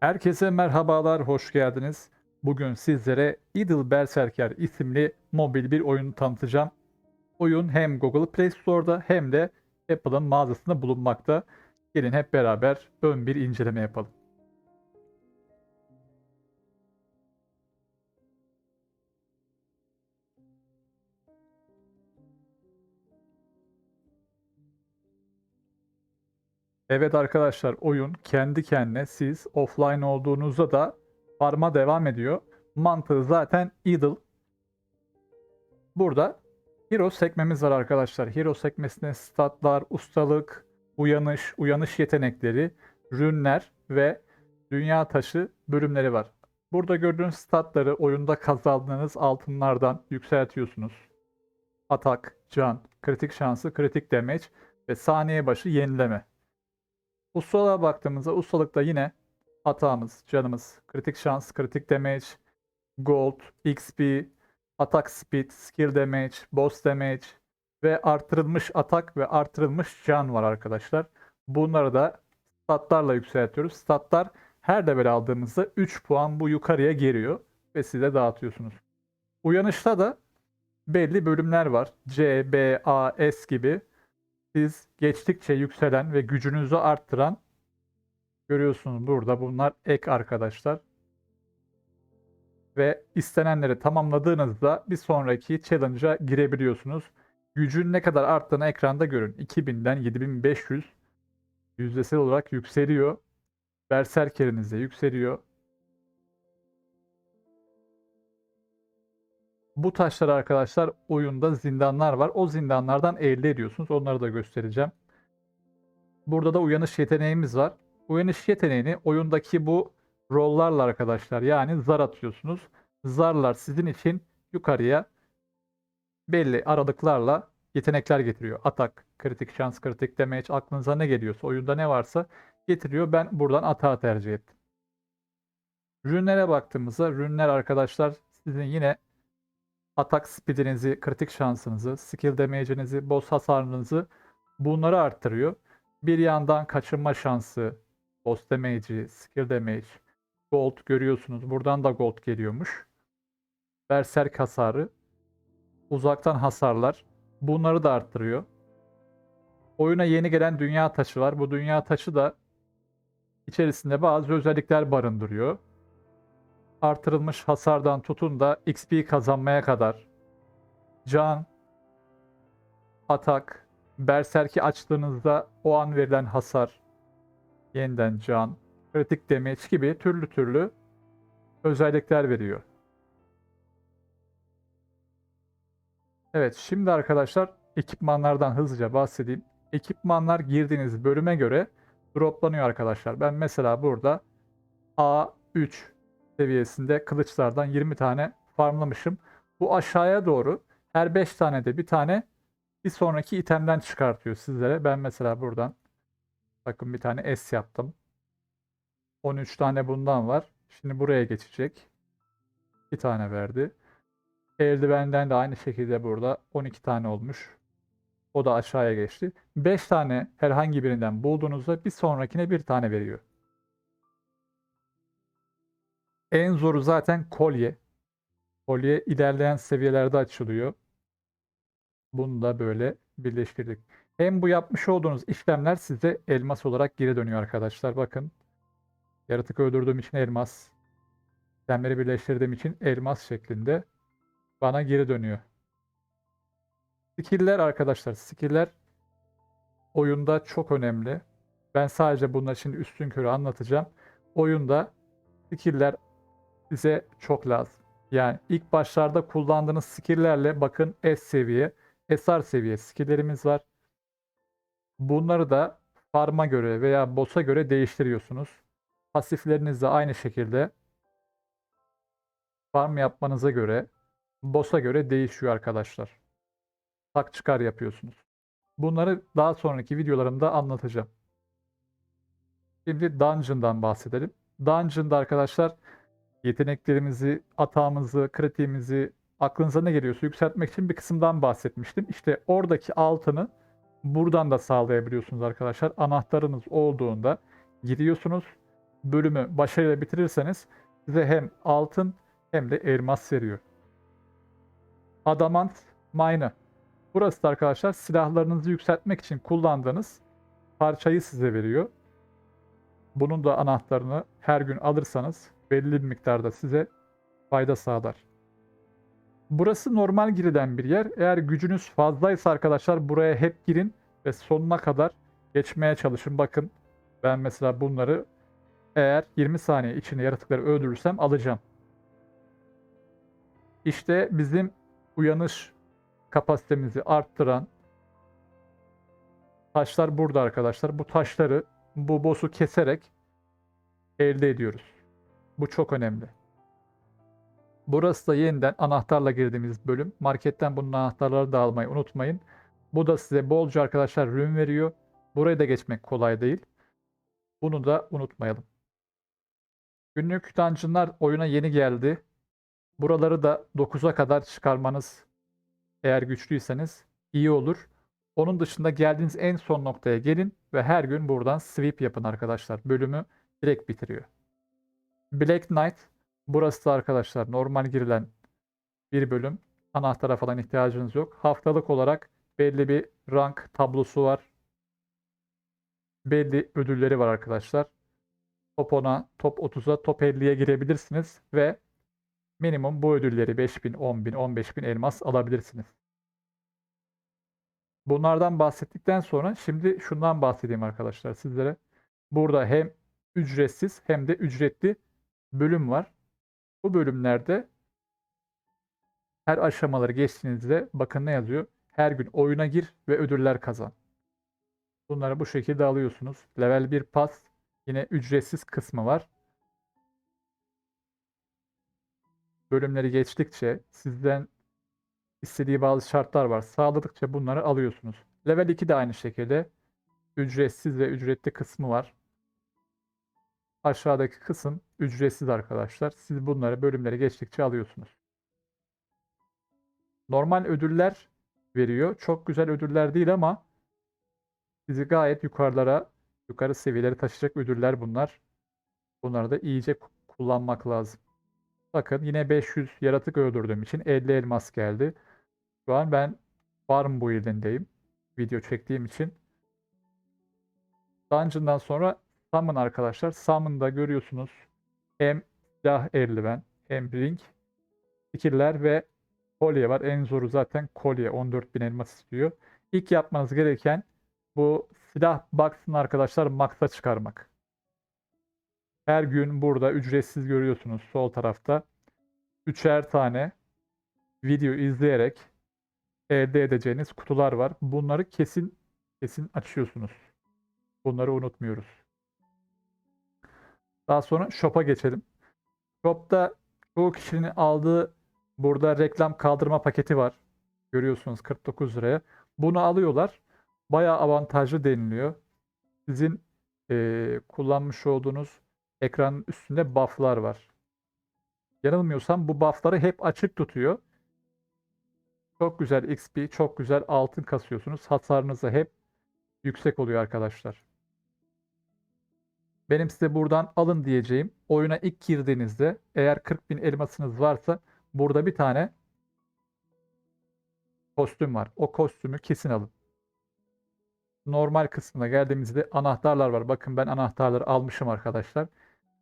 Herkese merhabalar, hoş geldiniz. Bugün sizlere Idle Berserker isimli mobil bir oyunu tanıtacağım. Oyun hem Google Play Store'da hem de Apple'ın mağazasında bulunmakta. Gelin hep beraber ön bir inceleme yapalım. Evet arkadaşlar oyun kendi kendine siz offline olduğunuzda da farma devam ediyor. Mantığı zaten idle. Burada hero sekmemiz var arkadaşlar. Hero sekmesinde statlar, ustalık, uyanış, uyanış yetenekleri, rünler ve dünya taşı bölümleri var. Burada gördüğünüz statları oyunda kazandığınız altınlardan yükseltiyorsunuz. Atak, can, kritik şansı, kritik damage ve saniye başı yenileme. Ustalığa baktığımızda ustalıkta yine hatamız, canımız, kritik şans, kritik damage, gold, XP, atak speed, skill damage, boss damage ve artırılmış atak ve artırılmış can var arkadaşlar. Bunları da statlarla yükseltiyoruz. Statlar her level aldığımızda 3 puan bu yukarıya geliyor ve size dağıtıyorsunuz. Uyanışta da belli bölümler var. C, B, A, S gibi siz geçtikçe yükselen ve gücünüzü arttıran görüyorsunuz burada bunlar ek arkadaşlar. Ve istenenleri tamamladığınızda bir sonraki challenge'a girebiliyorsunuz. Gücün ne kadar arttığını ekranda görün. 2000'den 7500 yüzdesel olarak yükseliyor. Berserkeriniz yükseliyor. Bu taşlar arkadaşlar oyunda zindanlar var. O zindanlardan elde ediyorsunuz. Onları da göstereceğim. Burada da uyanış yeteneğimiz var. Uyanış yeteneğini oyundaki bu rollarla arkadaşlar yani zar atıyorsunuz. Zarlar sizin için yukarıya belli aralıklarla yetenekler getiriyor. Atak, kritik şans, kritik damage aklınıza ne geliyorsa oyunda ne varsa getiriyor. Ben buradan atağı tercih ettim. Rünlere baktığımızda rünler arkadaşlar sizin yine atak speedinizi, kritik şansınızı, skill damage'inizi, boss hasarınızı bunları arttırıyor. Bir yandan kaçınma şansı, boss damage'i, skill damage, gold görüyorsunuz. Buradan da gold geliyormuş. Berserk hasarı, uzaktan hasarlar bunları da arttırıyor. Oyuna yeni gelen dünya taşı var. Bu dünya taşı da içerisinde bazı özellikler barındırıyor artırılmış hasardan tutun da XP kazanmaya kadar can, atak, berserki açtığınızda o an verilen hasar, yeniden can, kritik damage gibi türlü türlü özellikler veriyor. Evet şimdi arkadaşlar ekipmanlardan hızlıca bahsedeyim. Ekipmanlar girdiğiniz bölüme göre droplanıyor arkadaşlar. Ben mesela burada A3 seviyesinde kılıçlardan 20 tane farmlamışım. Bu aşağıya doğru her 5 tane de bir tane bir sonraki itemden çıkartıyor sizlere. Ben mesela buradan bakın bir tane S yaptım. 13 tane bundan var. Şimdi buraya geçecek. 2 tane verdi. Eldivenden de aynı şekilde burada 12 tane olmuş. O da aşağıya geçti. 5 tane herhangi birinden bulduğunuzda bir sonrakine bir tane veriyor. En zoru zaten kolye. Kolye ilerleyen seviyelerde açılıyor. Bunu da böyle birleştirdik. Hem bu yapmış olduğunuz işlemler size elmas olarak geri dönüyor arkadaşlar. Bakın. Yaratık öldürdüğüm için elmas. İşlemleri birleştirdiğim için elmas şeklinde bana geri dönüyor. Skill'ler arkadaşlar. Skill'ler oyunda çok önemli. Ben sadece bunlar için üstün körü anlatacağım. Oyunda skill'ler size çok lazım. Yani ilk başlarda kullandığınız skill'lerle bakın S seviye, SR seviye skill'lerimiz var. Bunları da farm'a göre veya boss'a göre değiştiriyorsunuz. Pasifleriniz de aynı şekilde farm yapmanıza göre boss'a göre değişiyor arkadaşlar. Tak çıkar yapıyorsunuz. Bunları daha sonraki videolarımda anlatacağım. Şimdi Dungeon'dan bahsedelim. Dungeon'da arkadaşlar yeteneklerimizi, atağımızı, kritiğimizi, aklınıza ne geliyorsa yükseltmek için bir kısımdan bahsetmiştim. İşte oradaki altını buradan da sağlayabiliyorsunuz arkadaşlar. Anahtarınız olduğunda giriyorsunuz. bölümü başarıyla bitirirseniz size hem altın hem de elmas veriyor. Adamant Mine. Burası da arkadaşlar silahlarınızı yükseltmek için kullandığınız parçayı size veriyor. Bunun da anahtarını her gün alırsanız belli bir miktarda size fayda sağlar. Burası normal girilen bir yer. Eğer gücünüz fazlaysa arkadaşlar buraya hep girin ve sonuna kadar geçmeye çalışın. Bakın ben mesela bunları eğer 20 saniye içinde yaratıkları öldürürsem alacağım. İşte bizim uyanış kapasitemizi arttıran taşlar burada arkadaşlar. Bu taşları bu boss'u keserek elde ediyoruz. Bu çok önemli. Burası da yeniden anahtarla girdiğimiz bölüm. Marketten bunun anahtarları da almayı unutmayın. Bu da size bolca arkadaşlar rün veriyor. Burayı da geçmek kolay değil. Bunu da unutmayalım. Günlük dungeonlar oyuna yeni geldi. Buraları da 9'a kadar çıkarmanız eğer güçlüyseniz iyi olur. Onun dışında geldiğiniz en son noktaya gelin ve her gün buradan sweep yapın arkadaşlar. Bölümü direkt bitiriyor. Black Knight burası da arkadaşlar normal girilen bir bölüm. Anahtara falan ihtiyacınız yok. Haftalık olarak belli bir rank tablosu var. Belli ödülleri var arkadaşlar. Top 10'a, top 30'a, top 50'ye girebilirsiniz ve minimum bu ödülleri 5000, 10000, 15000 elmas alabilirsiniz. Bunlardan bahsettikten sonra şimdi şundan bahsedeyim arkadaşlar sizlere. Burada hem ücretsiz hem de ücretli bölüm var. Bu bölümlerde her aşamaları geçtiğinizde bakın ne yazıyor? Her gün oyuna gir ve ödüller kazan. Bunları bu şekilde alıyorsunuz. Level 1 pas yine ücretsiz kısmı var. Bölümleri geçtikçe sizden istediği bazı şartlar var. Sağladıkça bunları alıyorsunuz. Level 2 de aynı şekilde ücretsiz ve ücretli kısmı var. Aşağıdaki kısım ücretsiz arkadaşlar. Siz bunları bölümleri geçtikçe alıyorsunuz. Normal ödüller veriyor. Çok güzel ödüller değil ama sizi gayet yukarılara, yukarı seviyeleri taşıyacak ödüller bunlar. Bunları da iyice kullanmak lazım. Bakın yine 500 yaratık öldürdüğüm için 50 elmas geldi. Şu an ben farm build'indeyim. Video çektiğim için. Dungeon'dan sonra Summon arkadaşlar. Summon'da görüyorsunuz hem silah eldiven hem ring skill'ler ve kolye var. En zoru zaten kolye. 14.000 elmas istiyor. İlk yapmanız gereken bu silah box'ını arkadaşlar max'a çıkarmak. Her gün burada ücretsiz görüyorsunuz sol tarafta. Üçer tane video izleyerek elde edeceğiniz kutular var. Bunları kesin kesin açıyorsunuz. Bunları unutmuyoruz. Daha sonra shop'a geçelim. Shop'ta çoğu kişinin aldığı burada reklam kaldırma paketi var. Görüyorsunuz 49 liraya. Bunu alıyorlar. Bayağı avantajlı deniliyor. Sizin e, kullanmış olduğunuz ekranın üstünde buff'lar var. Yanılmıyorsam bu buff'ları hep açık tutuyor. Çok güzel XP, çok güzel altın kasıyorsunuz. Hasarınız da hep yüksek oluyor arkadaşlar. Benim size buradan alın diyeceğim. Oyuna ilk girdiğinizde eğer 40.000 elmasınız varsa burada bir tane kostüm var. O kostümü kesin alın. Normal kısmına geldiğimizde anahtarlar var. Bakın ben anahtarları almışım arkadaşlar.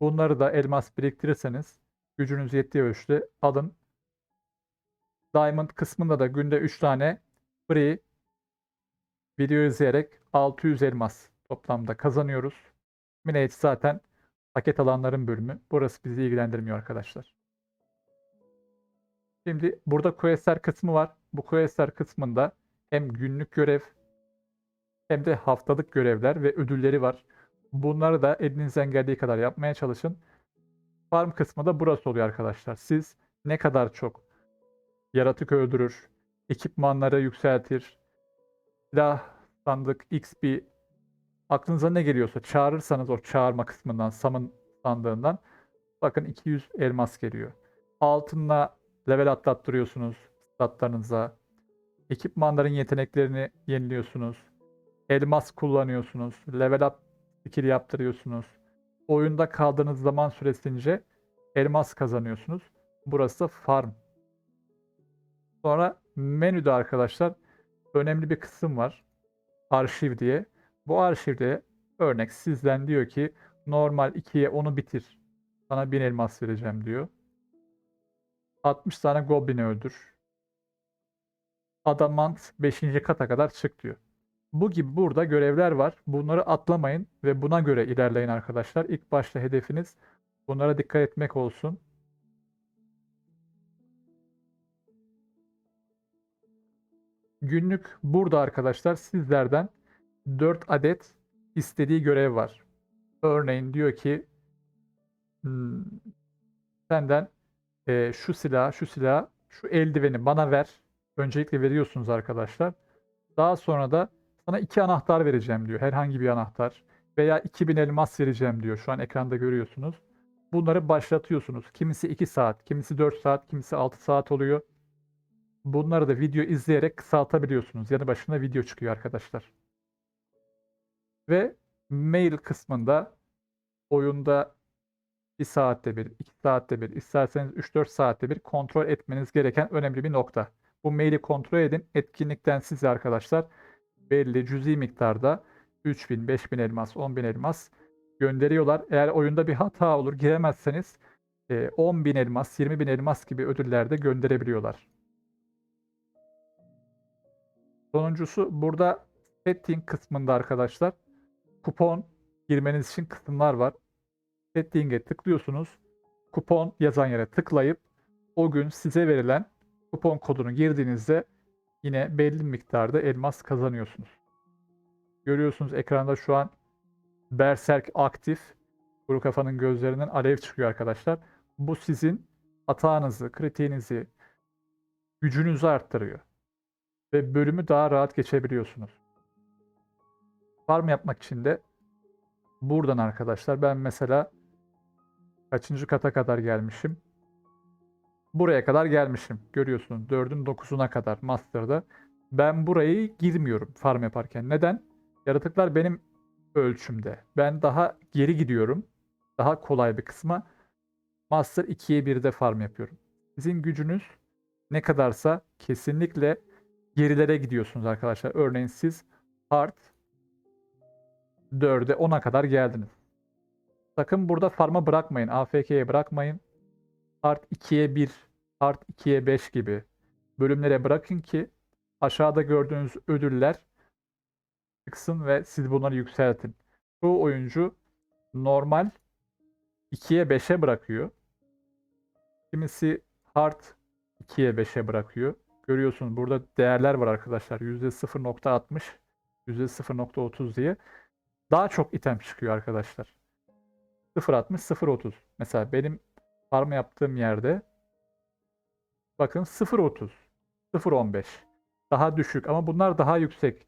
Bunları da elmas biriktirirseniz gücünüz yettiği ölçüde alın. Diamond kısmında da günde 3 tane free video izleyerek 600 elmas toplamda kazanıyoruz. Minage zaten paket alanların bölümü. Burası bizi ilgilendirmiyor arkadaşlar. Şimdi burada questler kısmı var. Bu questler kısmında hem günlük görev hem de haftalık görevler ve ödülleri var. Bunları da elinizden geldiği kadar yapmaya çalışın. Farm kısmı da burası oluyor arkadaşlar. Siz ne kadar çok yaratık öldürür, ekipmanları yükseltir, silah, sandık, XP aklınıza ne geliyorsa çağırırsanız o çağırma kısmından, summon sandığından bakın 200 elmas geliyor. Altınla level atlattırıyorsunuz statlarınıza. Ekipmanların yeteneklerini yeniliyorsunuz. Elmas kullanıyorsunuz. Level up skill yaptırıyorsunuz. oyunda kaldığınız zaman süresince elmas kazanıyorsunuz. Burası farm. Sonra menüde arkadaşlar önemli bir kısım var. Arşiv diye. Bu arşivde örnek sizden diyor ki normal 2'ye onu bitir. Sana 1000 elmas vereceğim diyor. 60 tane goblin öldür. Adamant 5. kata kadar çık diyor. Bu gibi burada görevler var. Bunları atlamayın ve buna göre ilerleyin arkadaşlar. İlk başta hedefiniz bunlara dikkat etmek olsun. Günlük burada arkadaşlar sizlerden 4 adet istediği görev var. Örneğin diyor ki hmm, senden e, şu silah, şu silah, şu eldiveni bana ver. Öncelikle veriyorsunuz arkadaşlar. Daha sonra da sana iki anahtar vereceğim diyor. Herhangi bir anahtar. Veya 2000 elmas vereceğim diyor. Şu an ekranda görüyorsunuz. Bunları başlatıyorsunuz. Kimisi 2 saat, kimisi 4 saat, kimisi 6 saat oluyor. Bunları da video izleyerek kısaltabiliyorsunuz. Yanı başına video çıkıyor arkadaşlar. Ve mail kısmında oyunda 1 saatte bir, 2 saatte bir, isterseniz 3-4 saatte bir kontrol etmeniz gereken önemli bir nokta. Bu maili kontrol edin. Etkinlikten size arkadaşlar belli cüzi miktarda 3000, 5000 elmas, 10.000 elmas gönderiyorlar. Eğer oyunda bir hata olur giremezseniz e, 10.000 elmas, 20.000 elmas gibi ödüller de gönderebiliyorlar. Sonuncusu burada setting kısmında arkadaşlar kupon girmeniz için kısımlar var. Setting'e tıklıyorsunuz. Kupon yazan yere tıklayıp o gün size verilen kupon kodunu girdiğinizde yine belli miktarda elmas kazanıyorsunuz. Görüyorsunuz ekranda şu an Berserk aktif. Kuru kafanın gözlerinden alev çıkıyor arkadaşlar. Bu sizin hatanızı, kritiğinizi, gücünüzü arttırıyor. Ve bölümü daha rahat geçebiliyorsunuz. Farm yapmak için de buradan arkadaşlar ben mesela kaçıncı kata kadar gelmişim? Buraya kadar gelmişim. Görüyorsunuz 4'ün 9'una kadar Master'da. Ben burayı girmiyorum farm yaparken. Neden? Yaratıklar benim ölçümde. Ben daha geri gidiyorum. Daha kolay bir kısma. Master 2'ye 1'de farm yapıyorum. Sizin gücünüz ne kadarsa kesinlikle gerilere gidiyorsunuz arkadaşlar. Örneğin siz Hard 4'e 10'a kadar geldiniz. Sakın burada farm'a bırakmayın. AFK'ye bırakmayın. Art 2'ye 1, Art 2'ye 5 gibi bölümlere bırakın ki aşağıda gördüğünüz ödüller çıksın ve siz bunları yükseltin. Bu oyuncu normal 2'ye 5'e bırakıyor. Kimisi hard 2'ye 5'e bırakıyor. Görüyorsunuz burada değerler var arkadaşlar. %0.60, %0.30 diye. Daha çok item çıkıyor arkadaşlar. 0.60, 0.30. Mesela benim farm yaptığım yerde bakın 0.30, 0.15. Daha düşük ama bunlar daha yüksek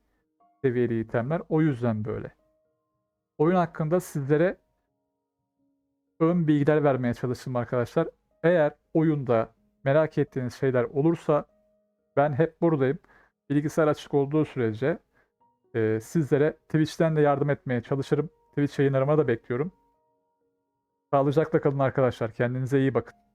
seviyeli itemler. O yüzden böyle. Oyun hakkında sizlere ön bilgiler vermeye çalıştım arkadaşlar. Eğer oyunda merak ettiğiniz şeyler olursa ben hep buradayım. Bilgisayar açık olduğu sürece e, sizlere Twitch'ten de yardım etmeye çalışırım. Twitch yayınlarıma da bekliyorum. Sağlıcakla kalın arkadaşlar. Kendinize iyi bakın.